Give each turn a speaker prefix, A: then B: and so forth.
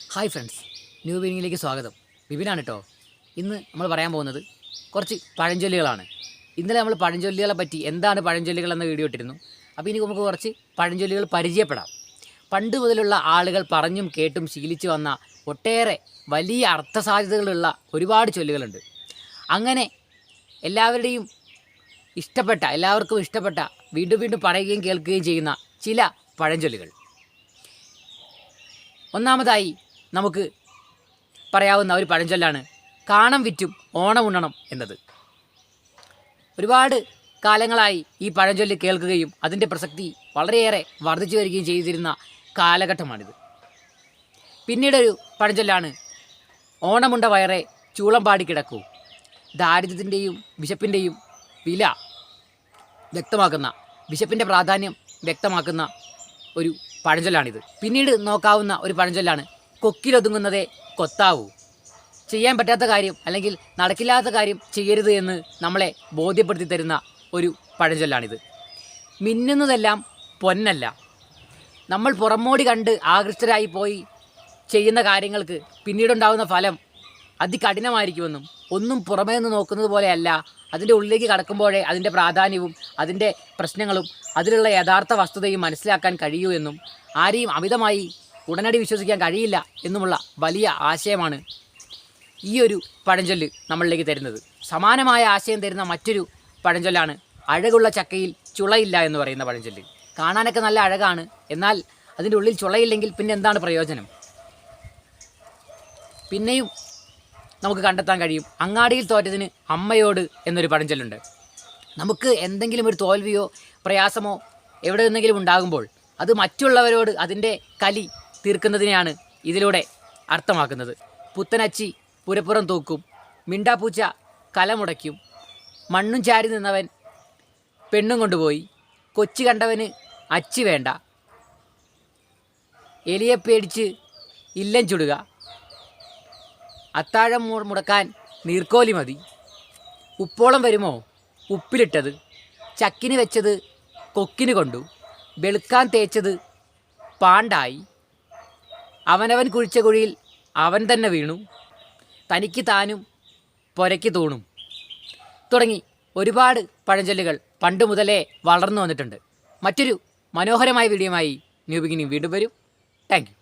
A: Hi friends new ബീനിങ്ങിലേക്ക് സ്വാഗതം. വിപിനാണ് കേട്ടോ ഇന്ന് നമ്മൾ പറയാൻ പോകുന്നത് കുറച്ച് പഴഞ്ചൊല്ലുകളാണ്. ഇന്നലെ നമ്മൾ പഴഞ്ചൊല്ലുകളെ പറ്റി എന്താണ് പഴഞ്ചൊല്ലുകൾ എന്ന വീഡിയോ ഇട്ടിരുന്നു. അപ്പോൾ ഇനി നമുക്ക് കുറച്ച് പഴഞ്ചൊല്ലുകൾ പരിചയപ്പെടാം. പണ്ട് മുതലുള്ള ആളുകൾ പറഞ്ഞും കേട്ടും ശീലിച്ചു വന്ന ഒട്ടേറെ വലിയ അർത്ഥസാധ്യതകളുള്ള ഒരുപാട് ചൊല്ലുകളുണ്ട്. അങ്ങനെ എല്ലാവരുടെയും ഇഷ്ടപ്പെട്ട എല്ലാവർക്കും ഇഷ്ടപ്പെട്ട വീണ്ടും വീണ്ടും പറയുകയും കേൾക്കുകയും ചെയ്യുന്ന ചില പഴഞ്ചൊല്ലുകൾ. ഒന്നാമതായി നമുക്ക് പറയാവുന്ന ഒരു പഴഞ്ചൊല്ലാണ് കാണം വിറ്റും ഓണം ഉണ്ണണം എന്നത്. ഒരുപാട് കാലങ്ങളായി ഈ പഴഞ്ചൊല്ല് കേൾക്കുകയും അതിന്റെ പ്രസക്തി വളരെയേറെ വർദ്ധിച്ചു വരികയും ചെയ്തിരുന്ന കാലഘട്ടമാണിത്. പിന്നീടൊരു പഴഞ്ചൊല്ലാണ് ഓണമുണ്ട വയറെ ചൂളം പാടി കിടക്കൂ. ദാരിദ്ര്യത്തിന്റെയും വിശപ്പിന്റെയും വില വ്യക്തമാക്കുന്ന വിശപ്പിന്റെ പ്രാധാന്യം വ്യക്തമാക്കുന്ന ഒരു പഴഞ്ചൊല്ലാണിത്. പിന്നീട് നോക്കാവുന്ന ഒരു പഴഞ്ചൊല്ലാണ് കൊക്കിലൊതുങ്ങുന്നതേ കൊത്താവൂ. ചെയ്യാൻ പറ്റാത്ത കാര്യം അല്ലെങ്കിൽ നടക്കില്ലാത്ത കാര്യം ചെയ്യരുത് എന്ന് നമ്മളെ ബോധ്യപ്പെടുത്തി തരുന്ന ഒരു പഴഞ്ചൊല്ലാണിത്. മിന്നുന്നതെല്ലാം പൊന്നല്ല. നമ്മൾ പുറമോടി കണ്ട് ആകൃഷ്ടരായി പോയി ചെയ്യുന്ന കാര്യങ്ങൾക്ക് പിന്നീടുണ്ടാകുന്ന ഫലം അതികഠിനമായിരിക്കുമെന്നും ഒന്നും പുറമേ നിന്ന് നോക്കുന്നത് പോലെയല്ല അതിന്റെ ഉള്ളിലേക്ക് കടക്കുമ്പോഴേ അതിന്റെ പ്രാധാന്യവും അതിന്റെ പ്രശ്നങ്ങളും അതിലുള്ള യഥാർത്ഥ വസ്തുതയും മനസ്സിലാക്കാൻ കഴിയൂ എന്നും ആരെയും അമിതമായി ഉടനടി വിശ്വസിക്കാൻ കഴിയില്ല എന്നുമുള്ള വലിയ ആശയമാണ് ഈ ഒരു പഴഞ്ചൊല്ല് നമ്മളിലേക്ക് തരുന്നത്. സമാനമായ ആശയം തരുന്ന മറ്റൊരു പഴഞ്ചൊല്ലാണ് അഴകുള്ള ചക്കയിൽ ചുളയില്ല എന്ന് പറയുന്ന പഴഞ്ചൊല്ല്. കാണാനൊക്കെ നല്ല അഴകാണ്. എന്നാൽ അതിന്റെ ഉള്ളിൽ ചുളയില്ലെങ്കിൽ പിന്നെ എന്താണ് പ്രയോജനം? പിന്നെയും നമുക്ക് കണ്ടെത്താൻ കഴിയും. അങ്ങാടിയിൽ തോറ്റതിന് അമ്മയോട് എന്നൊരു പഴഞ്ചൊല്ലുണ്ട്. നമുക്ക് എന്തെങ്കിലും ഒരു തോൽവിയോ പ്രയാസമോ എവിടെ നിന്നെങ്കിലും ഉണ്ടാകുമ്പോൾ അത് മറ്റുള്ളവരോട് അതിന്റെ കലി തീർക്കുന്നതിനെയാണ് ഇതിലൂടെ അർത്ഥമാക്കുന്നത്. പുത്തനച്ചി പുരപ്പുറം തൂക്കും. മിണ്ടാപ്പൂച്ച കലമുടയ്ക്കും. മണ്ണും ചാരി നിന്നവൻ പെണ്ണും കൊണ്ടുപോയി. കൊച്ചി കണ്ടവന് അച്ചി വേണ്ട. എലിയെ പേടിച്ച് ഇല്ലം ചുടുക. അത്താഴം മുടക്കാൻ നീർക്കോലി മതി. ഉപ്പോളം വരുമോ? ഉപ്പിലിട്ടത്. ചക്കിന് വെച്ചത് കൊക്കിന് കൊണ്ടു. വെളുക്കാൻ തേച്ചത് പാണ്ടായി. അവനവൻ കുഴിച്ച കുഴിയിൽ അവൻ തന്നെ വീണു. തനിക്ക് താനും പൊരയ്ക്ക് തൂണും. തുടങ്ങി ഒരുപാട് പഴഞ്ചൊല്ലുകൾ പണ്ട് മുതലേ വളർന്നു വന്നിട്ടുണ്ട്. മറ്റൊരു മനോഹരമായ വീഡിയോയുമായി ന്യൂ ബിഗിനിങ് വീണ്ടും വരും. താങ്ക്